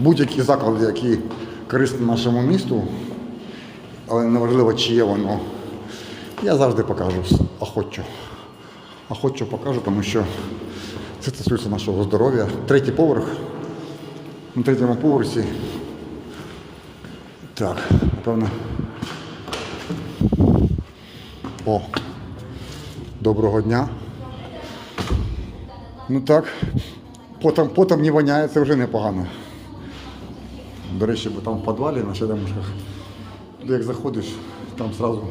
будь-які заклади, які корисні нашому місту, але неважливо, чи є воно, я завжди покажу охочу. Охочу покажу, тому що це стосується нашого здоров'я. Третій поверх. На третьому поверсі. Так, напевно. О, доброго дня. Ну так, потом, потом не воняє, це вже непогано. До речі, бо там в підвалі на Черемушках, як заходиш, там одразу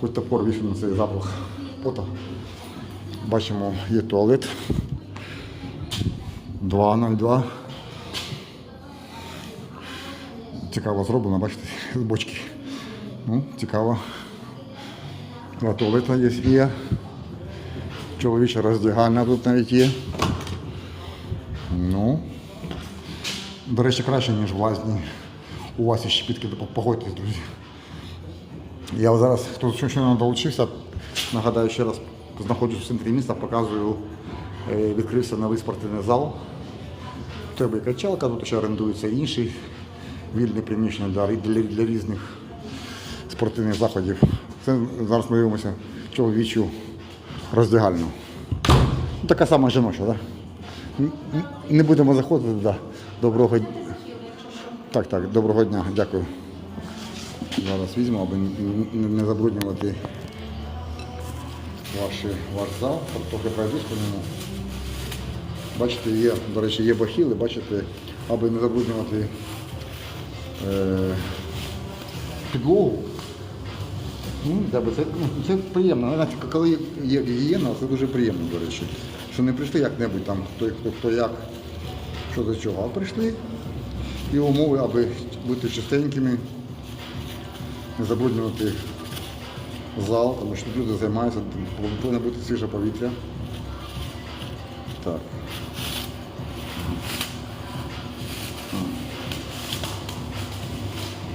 хоч топор вішає на цей запах пота. Бачимо, є туалет. 2,02. Цікаво зроблено, бачите, з бочки. Ну, цікаво. Два туалета є. є. Чоловіча роздягальня тут навіть є. Ну. До речі, краще, ніж в лазні. У вас є щепітки, погодьтесь, друзі. Я зараз, хто щойно долучився, нагадаю ще раз, знаходжусь в центрі міста, показую, е, відкрився новий спортивний зал. Тебе качалка, тут ще орендується інший вільне приміщення для, для, для різних спортивних заходів. Це зараз ми дивимося чоловічу роздягальну. Ну, Така сама жіноча, так? Не будемо заходити, да. Доброго. Так, так, доброго дня, дякую. Зараз візьму, аби не забруднювати ваші, ваш зал. Трохи пройдусь по ньому. Бачите, є, до речі, є бахіли, бачите, аби не забруднювати е, підлогу. Ну, це, ну, це приємно. Знаєте, коли є гігієна, це дуже приємно, до речі. Що не прийшли як-небудь там, хто, хто, хто як, що до чого, прийшли і умови, аби бути чистенькими, не забруднювати зал, тому що люди займаються, повинно бути свіже повітря. Так.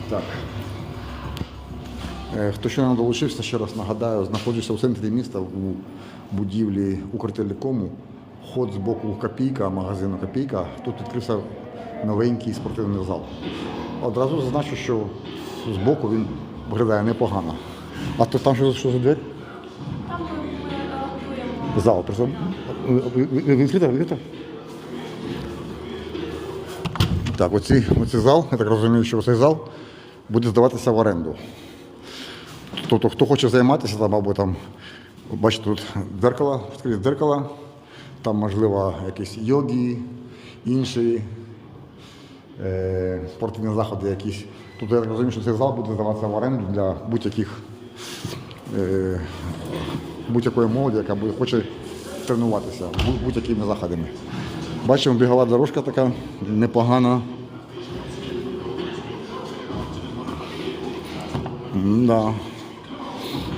Так. Е, Хто ще не долучився, ще раз нагадаю, знаходжуся в центрі міста у будівлі Укртелекому. Вход з боку Копійка, магазину Копійка. Тут відкрився новенький спортивний зал. Одразу зазначу, що з боку він виглядає непогано. А то там що, що за двері? Там ми, ми. Зал. Просто відкрита, відкрита. Так, оці, оцей зал, я так розумію, що цей зал буде здаватися в оренду. Тобто, хто хоче займатися там або там, бачите, тут дзеркало, відкриті дзеркало, там, можливо, якісь йоги, інші е, спортивні заходи якісь. Тобто я розумію, що цей зал буде здаватися в оренду для будь-яких е, будь-якої молоді, яка буде, хоче тренуватися будь- будь-якими заходами. Бачимо, бігова дорожка така непогана. Да.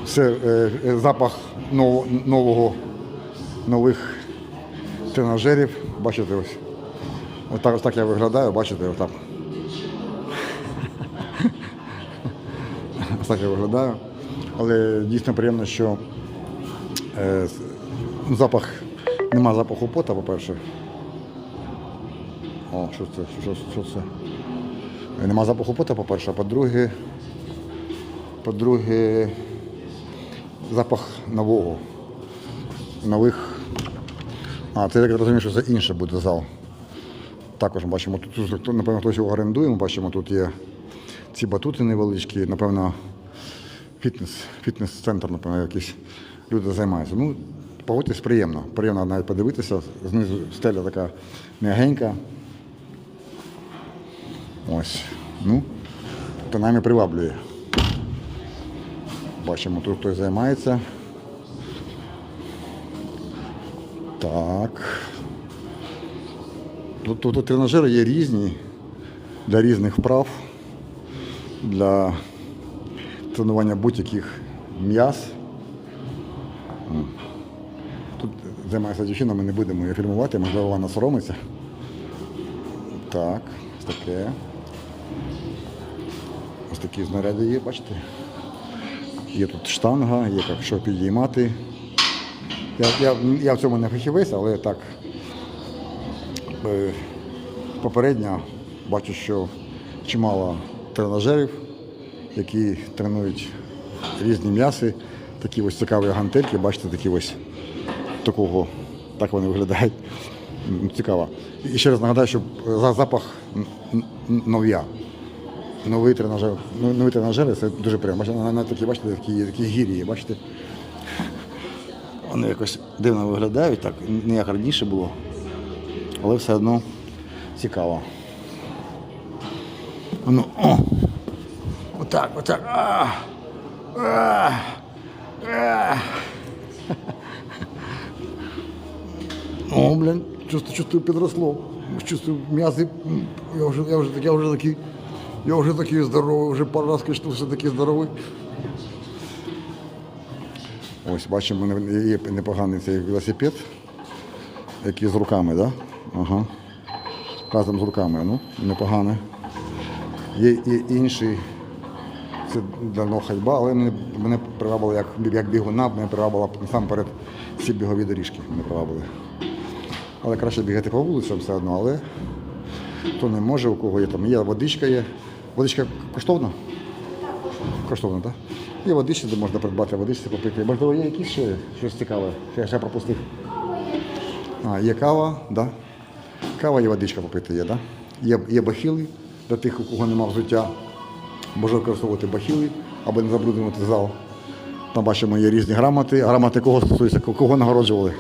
Це е, е, запах нового, нового, нових тренажерів. Бачите, ось. Отак, ось так я виглядаю, бачите, отак. Ось так я виглядаю. Але дійсно приємно, що е, запах, нема запаху пота, по-перше. О, що це? Що, що це? Нема запаху пота, по-перше, а по-друге, по-друге, запах нового. Нових. А, я так розумію, що це інше буде зал. Також бачимо, тут, напевно, хтось його орендує, ми бачимо, тут є ці батути невеличкі, напевно, фітнес, фітнес-центр, напевно, якийсь люди займаються. Ну, погодьтесь, приємно. Приємно навіть подивитися. Знизу стеля така м'ягенька. Ось. Ну, нами приваблює. Бачимо, тут хтось займається. Так. Тут, тут тренажери є різні для різних вправ, для тренування будь-яких м'яз. Тут займається дівчина, ми не будемо її фільмувати, можливо, вона соромиться. Так, ось таке. Ось такі знаряди є, бачите? Є тут штанга, є як що підіймати. Я, я, я в цьому не фахівець, але так е, попередньо бачу, що чимало тренажерів, які тренують різні м'яси. Такі ось цікаві гантельки, бачите, такі ось такого, так вони виглядають. Цікаво. І ще раз нагадаю, що за запах нов'я. Новий тренажер, ну, нові тренажери це дуже приємно. Бачите, на, на такі, бачите, такі, такі гірі, бачите. Вони якось дивно виглядають, так, не як раніше було, але все одно цікаво. Ну, о! Отак, отак. А! А! А! О, блін, чувствую, чувствую, підросло. Чувствую м'язи. Я вже, я вже, я вже такий, я вже такий здоровий, вже пару разів качнувся такий здоровий. Ось, бачимо, є непоганий цей велосипед, який з руками? Да? Ага. Разом з руками, ну, непоганий. Є і інший, це давно ходьба, але мене, мене привабило як, як бігуна, мене привабило насамперед ці бігові доріжки мене привабили. Але краще бігати по вулицям все одно, але хто не може, у кого є там, є водичка є. Водичка коштовна? Коштовно, так? Є водички, де можна придбати водичці попити. Можливо, є якісь ще щось цікаве, що я ще пропустив. А, є кава, да. Кава і водичка попити є, да? Є, є бахіли для тих, у кого немає взуття. Можна використовувати бахіли, аби не забруднювати зал. Там бачимо, є різні грамоти. Грамоти кого стосуються, кого нагороджували?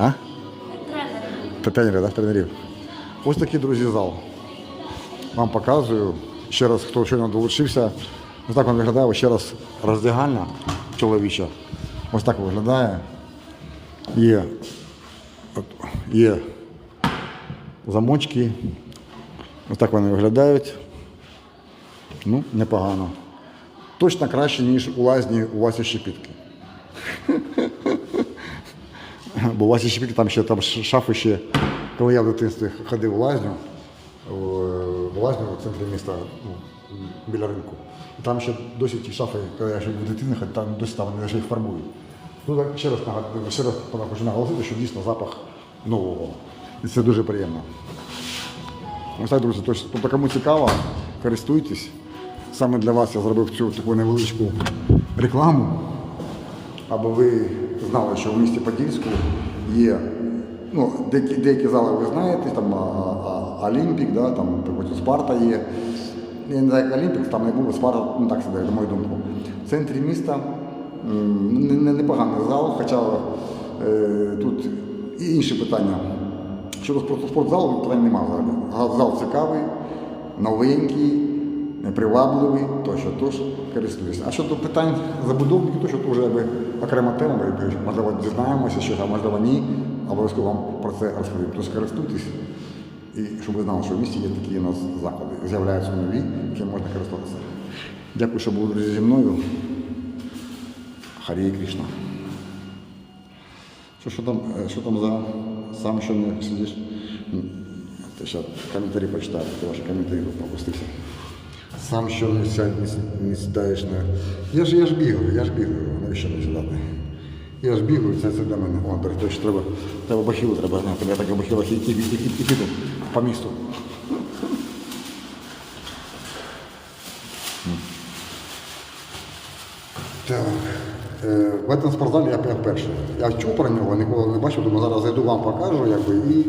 А? Тренер. Та Тренери, да? тренерів. Ось такий, друзі, зал. Вам показую. Ще раз, хто щойно долучився. Ось так він виглядає. Ось ще раз роздягальня чоловіча. Ось так виглядає. Є, є замочки. Ось так вони виглядають. Ну, непогано. Точно краще, ніж у лазні у Васі Щепітки. Бо у Васі Щепітки там ще там шафи ще, коли я в дитинстві ходив в лазню, в лазню в центрі міста, ну, біля ринку. І там ще досі ті шафи, коли я ще був дитиною, там досі там вони ще їх фарбують. Ну так ще раз ще раз хочу наголосити, що дійсно запах нового. І це дуже приємно. Ось так, друзі, тобто кому цікаво, користуйтесь. Саме для вас я зробив цю таку невеличку рекламу, аби ви знали, що в місті Подільську є ну, деякі, деякі зали ви знаєте, там Олімпік, да, там потім Спарта є. Я не знаю, як Олімпік, там не було Спарта, ну так себе, на мою думку. В центрі міста м, не- не- непоганий зал, хоча е, тут і інші питання. Щодо спортзалу питань немає взагалі. Зал цікавий, новенький, привабливий, тощо, тож користуюся. А щодо питань забудовників, то що то вже якби окрема тема, можливо, дізнаємося а можливо ні. Обов'язково вам про це розповім. Тож користуйтесь. І щоб ви знали, що в місті є такі у нас заклади. З'являються нові, якими можна користуватися. Дякую, що були друзі зі мною. Харі Кришна. Що, що, там, е, що там за сам що не сидиш? Ще коментарі почитаю, ваші коментарі пропустився. Сам що не, не, не сідаєш на. Я ж, я ж бігаю, я ж бігаю, навіщо не сідати? Я ж бігаю, це, це для мене. О, до речі, треба, треба бахілу, треба знати. Я так в бахілах і йти, по місту. Так. Е, В цьому спортзалі я перший. Я чув про нього, ніколи не бачив, думаю, зараз зайду вам покажу, якби, і,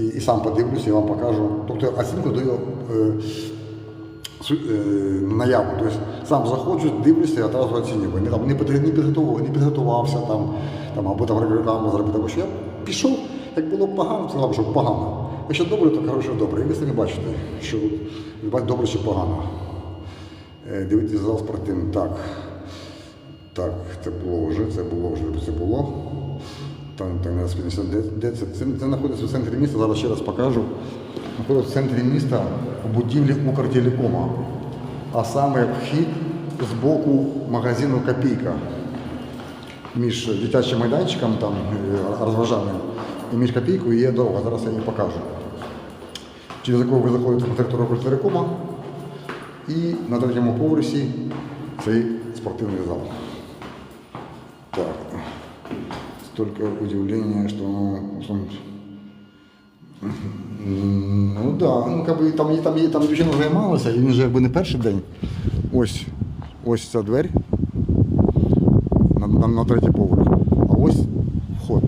і, і сам подивлюся, і вам покажу. Тобто оцінку даю е, е, наяву. Тобто сам заходжу, дивлюся і одразу оцінюю. Не, там, не, підготував, не підготувався там, там, або там рекламу зробити, або що я пішов, як було погано, сказав, що погано. Якщо добре, то що добре. І ви самі бачите, що добре чи погано. Е, Дивитися зал спортивний. Так. Так, це було вже, це було вже, це було. Там, там не розпинився. Де, це? це? Знаходиться в центрі міста, зараз ще раз покажу. Знаходиться в центрі міста у будівлі Укртелекома. А саме вхід з боку магазину Копійка. Між дитячим майданчиком там е, розважальним і між копійкою є дорога. Зараз я її покажу. Через яку ви заходите на територію Укртелекома і на третьому поверсі цей спортивний зал. Так. Столько удивления, что, что- ну да, ну как би, там, там, там дівчина займалася, і він же якби не перший день. Ось, ось ця двері на, на, на третій поверх. А ось вход.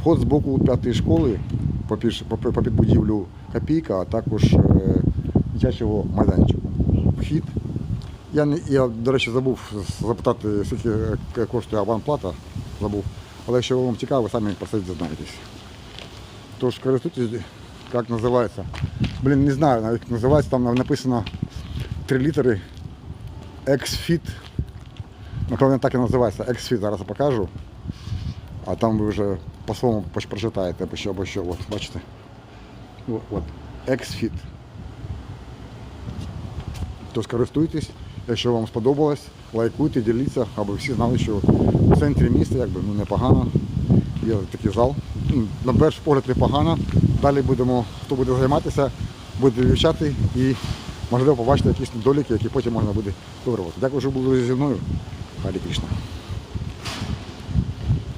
Вход з боку п'ятої школи по, під, по, по підбудівлю копійка, а також е, дитячого майданчику. Вхід. Я, я, до речі, забув запитати, скільки е, коштує аванплата. Забув. Але якщо вам цікаво, ви самі про це дізнаєтесь. Тож користуйтесь, як називається. Блін, не знаю, навіть як називається, там написано три літери X-Fit. Напевно, так і називається X-Fit, зараз покажу. А там ви вже по-своєму прочитаєте або що, або що. От, бачите. От, от. X-Fit. Тож користуйтесь, якщо вам сподобалось, лайкуйте, діліться, аби всі знали, що в центрі міста якби, ну, непогано. Є такий зал. Ну, На перший погляд непогано. Далі будемо, хто буде займатися, буде вивчати і можливо побачити якісь недоліки, які потім можна буде виправити. Дякую, що були зі мною. Харі Кришна.